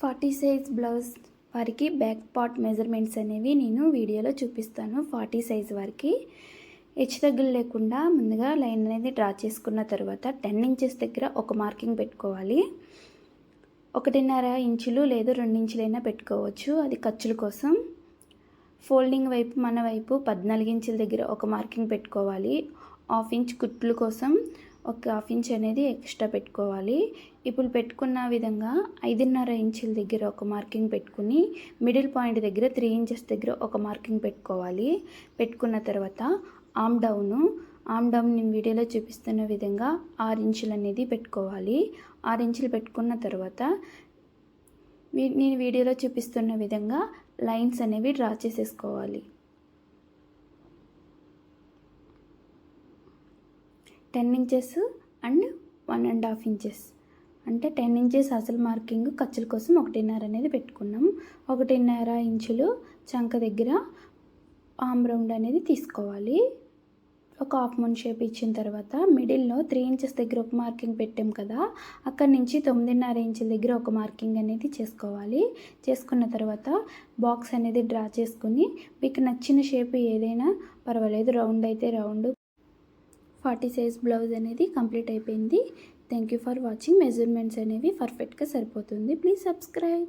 Forty size blouse వారికి back part measurements అనేవి నేను వీడియోలో చూపిస్తాను ఫార్టీ సైజ్ వారికి. హెచ్చు తగ్గులు లేకుండా ముందుగా లైన్ అనేది డ్రా చేసుకున్న తర్వాత టెన్ ఇంచెస్ దగ్గర ఒక మార్కింగ్ పెట్టుకోవాలి. ఒకటిన్నర ఇంచులు లేదా రెండు ఇంచులైనా పెట్టుకోవచ్చు అది ఖర్చుల కోసం. ఫోల్డింగ్ వైపు మన వైపు పద్నాలుగు ఇంచుల దగ్గర ఒక మార్కింగ్ పెట్టుకోవాలి. హాఫ్ ఇంచ్ కుట్లు కోసం ఒక హాఫ్ ఇంచ్ అనేది ఎక్స్ట్రా పెట్టుకోవాలి. ఇప్పుడు పెట్టుకున్న విధంగా ఐదున్నర ఇంచుల దగ్గర ఒక మార్కింగ్ పెట్టుకుని మిడిల్ పాయింట్ దగ్గర త్రీ ఇంచెస్ దగ్గర ఒక మార్కింగ్ పెట్టుకోవాలి. పెట్టుకున్న తర్వాత ఆమ్ డౌను ఆమ్ డౌన్ నేను వీడియోలో చూపిస్తున్న విధంగా ఆరు ఇంచులు అనేది పెట్టుకోవాలి. ఆరు ఇంచులు పెట్టుకున్న తర్వాత నేను వీడియోలో చూపిస్తున్న విధంగా లైన్స్ అనేవి డ్రా చేసేసుకోవాలి. Ten inches and one and half inches. అంటే టెన్ ఇంచెస్ అసలు మార్కింగ్ ఖర్చుల కోసం ఒకటిన్నర అనేది పెట్టుకున్నాం. ఒకటిన్నర ఇంచులు చంక దగ్గర ఆమ్ రౌండ్ అనేది తీసుకోవాలి. ఒక హాఫ్ మూన్ షేప్ ఇచ్చిన తర్వాత మిడిల్లో త్రీ ఇంచెస్ దగ్గర ఒక మార్కింగ్ పెట్టాం కదా అక్కడి నుంచి తొమ్మిదిన్నర ఇంచుల దగ్గర ఒక మార్కింగ్ అనేది చేసుకోవాలి. చేసుకున్న తర్వాత బాక్స్ అనేది డ్రా చేసుకుని మీకు నచ్చిన షేప్ ఏదైనా పర్వాలేదు రౌండ్ అయితే రౌండ్ ఫార్టీ సైజ్ బ్లౌజ్ అనేది కంప్లీట్ అయిపోయింది. Thank you for watching measurements అనేవి పర్ఫెక్ట్గా సరిపోతుంది. Please subscribe